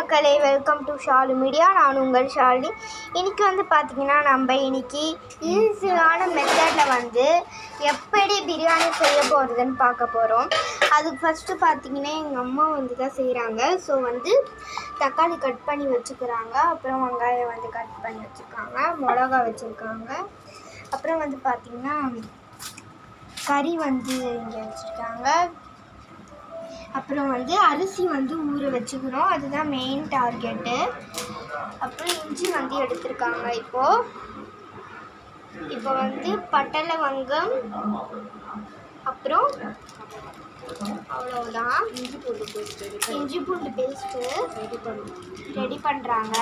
மக்களே welcome to Shalu media நான் உங்கள் ஷாலினி. இன்றைக்கி வந்து பார்த்தீங்கன்னா நம்ம இன்னைக்கு ஈஸியான மெத்தடில் வந்து எப்படி பிரியாணி செய்ய போகிறதுன்னு பார்க்க போகிறோம் அதுக்கு ஃபஸ்ட்டு பார்த்தீங்கன்னா எங்கள் அம்மா வந்து தான் செய்கிறாங்க ஸோ வந்து தக்காளி கட் பண்ணி வச்சுக்கிறாங்க. அப்புறம் வெங்காயம் வந்து கட் பண்ணி வச்சுருக்காங்க மிளகா வச்சுருக்காங்க. அப்புறம் வந்து பார்த்திங்கன்னா கறி வந்து இங்கே வச்சுருக்காங்க. அப்புறம் வந்து அரிசி வந்து ஊற வச்சுக்கணும். அதுதான் மெயின் டார்கெட்டு அப்புறம் இஞ்சி வந்து எடுத்திருக்காங்க இப்போது இப்போ வந்து பட்டலை வங்கம் அப்புறம் அவ்வளோதான் இஞ்சி பூண்டு பேஸ்ட்டு இஞ்சி பூண்டு பேஸ்ட்டு ரெடி பண்ண. ரெடி பண்ணுறாங்க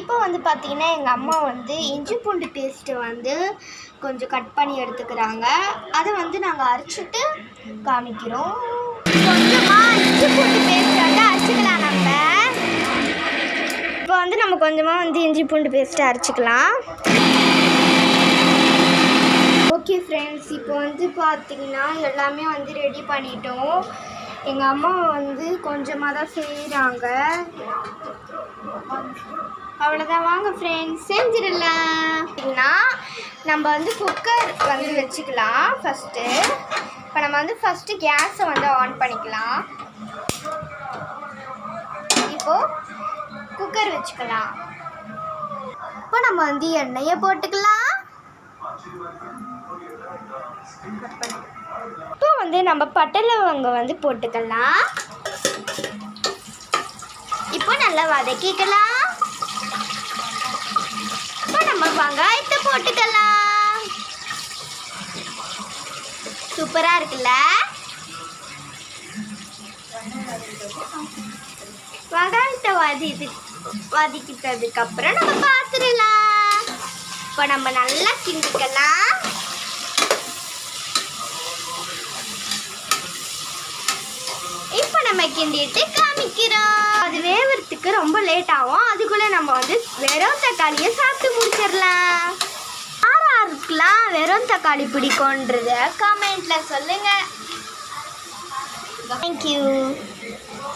இப்போ வந்து பார்த்தீங்கன்னா எங்கள் அம்மா வந்து இஞ்சி பூண்டு பேஸ்ட்டு வந்து கொஞ்சம் கட் பண்ணி எடுத்துக்கிறாங்க. அதை வந்து நாங்கள் அரைச்சிட்டு காமிக்கிறோம். கொஞ்சமாக இஞ்சி பூண்டு பேஸ்ட் வந்து அரைச்சிக்கலாம் நம்ம. இப்போ வந்து நம்ம கொஞ்சமாக வந்து இஞ்சி பூண்டு பேஸ்ட்டை அரைச்சிக்கலாம். ஓகே ஃப்ரெண்ட்ஸ் இப்போ வந்து பார்த்தீங்கன்னா எல்லாமே வந்து ரெடி பண்ணிட்டோம். எங்கள் அம்மா வந்து கொஞ்சமாக தான் செய்கிறாங்க அவ்வளோதான் வாங்க ஃப்ரெண்ட்ஸ் செஞ்சிடலாம். அப்படின்னா நம்ம வந்து குக்கர் வந்து வச்சுக்கலாம் ஃபஸ்ட்டு இப்போ நம்ம வந்து ஃபஸ்ட்டு கேஸை வந்து ஆன் பண்ணிக்கலாம். இப்போது குக்கர் வச்சுக்கலாம். இப்போ நம்ம வந்து எண்ணெயை போட்டுக்கலாம். இப்போ வந்து நம்ம பட்டலவங்க வந்து போட்டுக்கலாம். இப்போ நல்லா வதக்கிக்கலாம். இப்போ நம்ம வெங்காயத்தை போட்டுக்கலாம். சூப்பராக இருக்குல்ல? வெங்காயத்தை வதக்கி வதக்கிட்டதுக்கப்புறம் நம்ம பார்த்துடலாம் இப்போ நம்ம நல்லா கிண்டிக்கலாம் இப்போ நம்ம கிண்டிட்டு காமிக்கிறோம். அது வேவறதுக்கு ரொம்ப லேட் ஆகும். அதுக்குள்ளே நம்ம வந்து வெறும் தக்காளியை சாப்பிட்டு முடிச்சிடலாம். யாருக்கெல்லாம் வெறும் தக்காளி பிடிக்கும்ன்றத கமெண்ட்டில் சொல்லுங்கள் தேங்க்யூ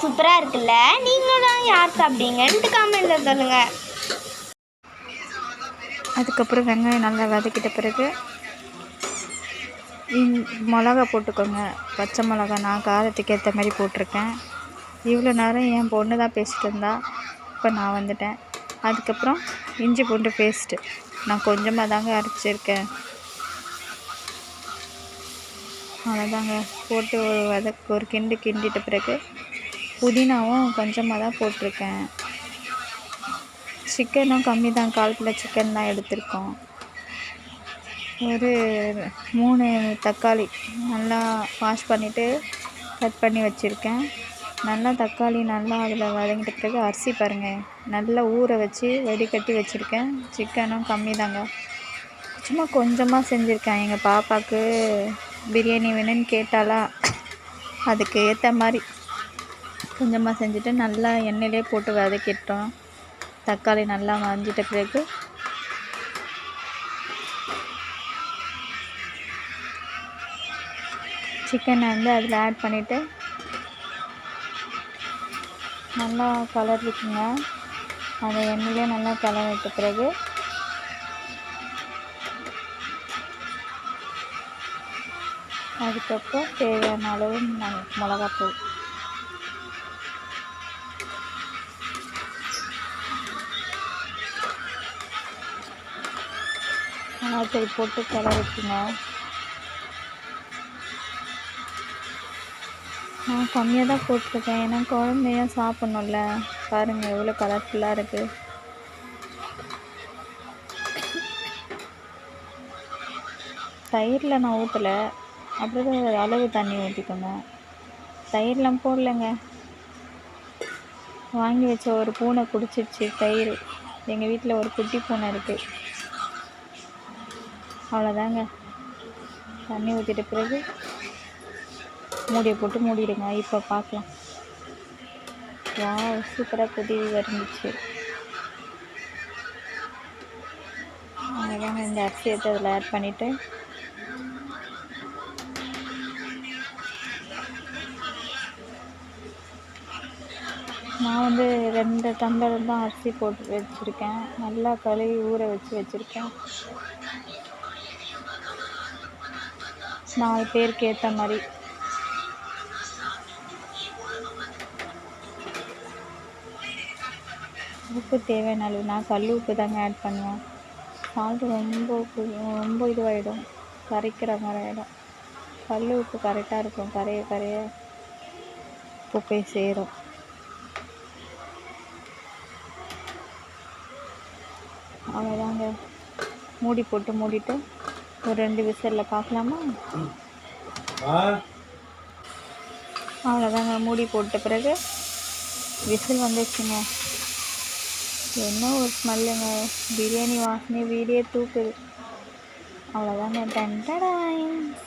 சூப்பராக இருக்குல்ல? நீங்களும் யார் சாப்பிட்டீங்கன்ட்டு கமெண்ட்டில் சொல்லுங்கள் அதுக்கப்புறம் வெங்காயம் நல்லா வதக்கிட்ட பிறகு மிளகா போட்டுக்கோங்க. பச்சை மிளகா நான் காரத்துக்கு ஏற்ற மாதிரி போட்டிருக்கேன். இவ்வளோ நேரம் என் பொண்ணு தான் பேசிட்டு இருந்தா. இப்போ நான் வந்துட்டேன். அதுக்கப்புறம் இஞ்சி பூண்டு பேஸ்ட்டு நான் கொஞ்சமாக தாங்க அரைச்சிருக்கேன். அவ்வளோதாங்க. போட்டு ஒரு வதக்கு ஒரு கிண்டு கிண்டிட்ட பிறகு புதினாவும் கொஞ்சமாக தான் போட்டிருக்கேன். சிக்கனும் கம்மி தான் கால் கிலோ சிக்கன் தான் எடுத்திருக்கோம். ஒரு மூணு தக்காளி நல்லா வாஷ் பண்ணிவிட்டு கட் பண்ணி வச்சுருக்கேன். நல்லா தக்காளி நல்லா அதில் வதங்கிட்ட பிறகு அரிசி பாருங்கள் நல்லா ஊற வச்சு வடிகட்டி வச்சுருக்கேன். சிக்கனும் கம்மி தாங்க. சும்மா கொஞ்சமாக செஞ்சுருக்கேன். எங்கள் பாப்பாவுக்கு பிரியாணி வேணும்னு கேட்டாலா அதுக்கு ஏற்ற மாதிரி கொஞ்சமாக செஞ்சுட்டு நல்லா எண்ணெயிலே போட்டு வதக்கிட்டோம். தக்காளி நல்லா வதஞ்சிட்ட பிறகு சிக்கனை வந்து அதில் ஆட் பண்ணிவிட்டு நல்லா கலர் இருக்குங்க. அதை எண்ணெயிலே நல்லா கலர் விட்ட பிறகு அதுக்கப்புறம் தேவையான அளவு மிளகாத்தூள். மிளகாத்தூள் போட்டு கலர் இருக்குங்க. நான் கம்மியாக தான் போட்டிருக்கேன். ஏன்னா குழந்தையும் சாப்பிட்ணுல்ல பாருங்கள் எவ்வளோ கலர்ஃபுல்லாக இருக்குது தயிரில் நான் ஊற்றலை அப்படியே அளவு தண்ணி ஊற்றிக்கோங்க தயிர்லாம் போடலைங்க. வாங்கி வச்ச ஒரு பூனை குடிச்சிருச்சு தயிர். எங்கள் வீட்டில் ஒரு குட்டி பூனை இருக்குது அவ்வளோதாங்க தண்ணி ஊற்றிட்ட பிறகு மூடியை போட்டு மூடிடுங்க. இப்போ பார்க்கலாம் வா சூப்பராக கொதி வருந்துச்சு அழகாக இந்த அரிசி எடுத்து அதில் ஆட் பண்ணிவிட்டு நான் வந்து ரெண்டு டம்ளர் தான் அரிசி போட்டு வச்சுருக்கேன். நல்லா கழுவி ஊற வச்சு வச்சுருக்கேன். நாலு பேருக்கு ஏற்ற மாதிரி. உப்பு தேவையான அளவு நான் கல் உப்பு தாங்க ஆட் பண்ணுவேன். சால்ட்டு ரொம்ப உப்பு ரொம்ப இதுவாகிடும் கரைக்கிற மாதிரி ஆகிடும் கல் உப்பு கரெக்டாக இருக்கும். கரைய கரைய உப்பு போய் சேரும். அவ்வளோதாங்க. மூடி போட்டு மூடிட்டு ஒரு ரெண்டு விசிலில் பார்க்கலாமா? அவ்வளோதாங்க. மூடி போட்ட பிறகு விசில் வந்துச்சுங்க என்ன ஒரு ஸ்மெல்லுங்க பிரியாணி வாசனை வீடியே தூக்குது. அவ்வளோதாங்க டன்டடாய்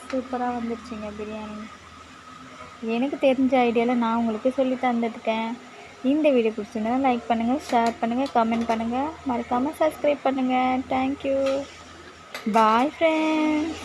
சூப்பராக வந்துருச்சுங்க பிரியாணி. எனக்கு தெரிஞ்ச ஐடியாவில் நான் உங்களுக்கு சொல்லி தந்துட்டுருக்கேன். இந்த வீடியோ பிடிச்சிருந்தா லைக் பண்ணுங்கள் ஷேர் பண்ணுங்கள் கமெண்ட் பண்ணுங்கள் மறக்காமல் சப்ஸ்கிரைப் பண்ணுங்கள் தேங்க்யூ பாய் ஃப்ரெண்ட்ஸ்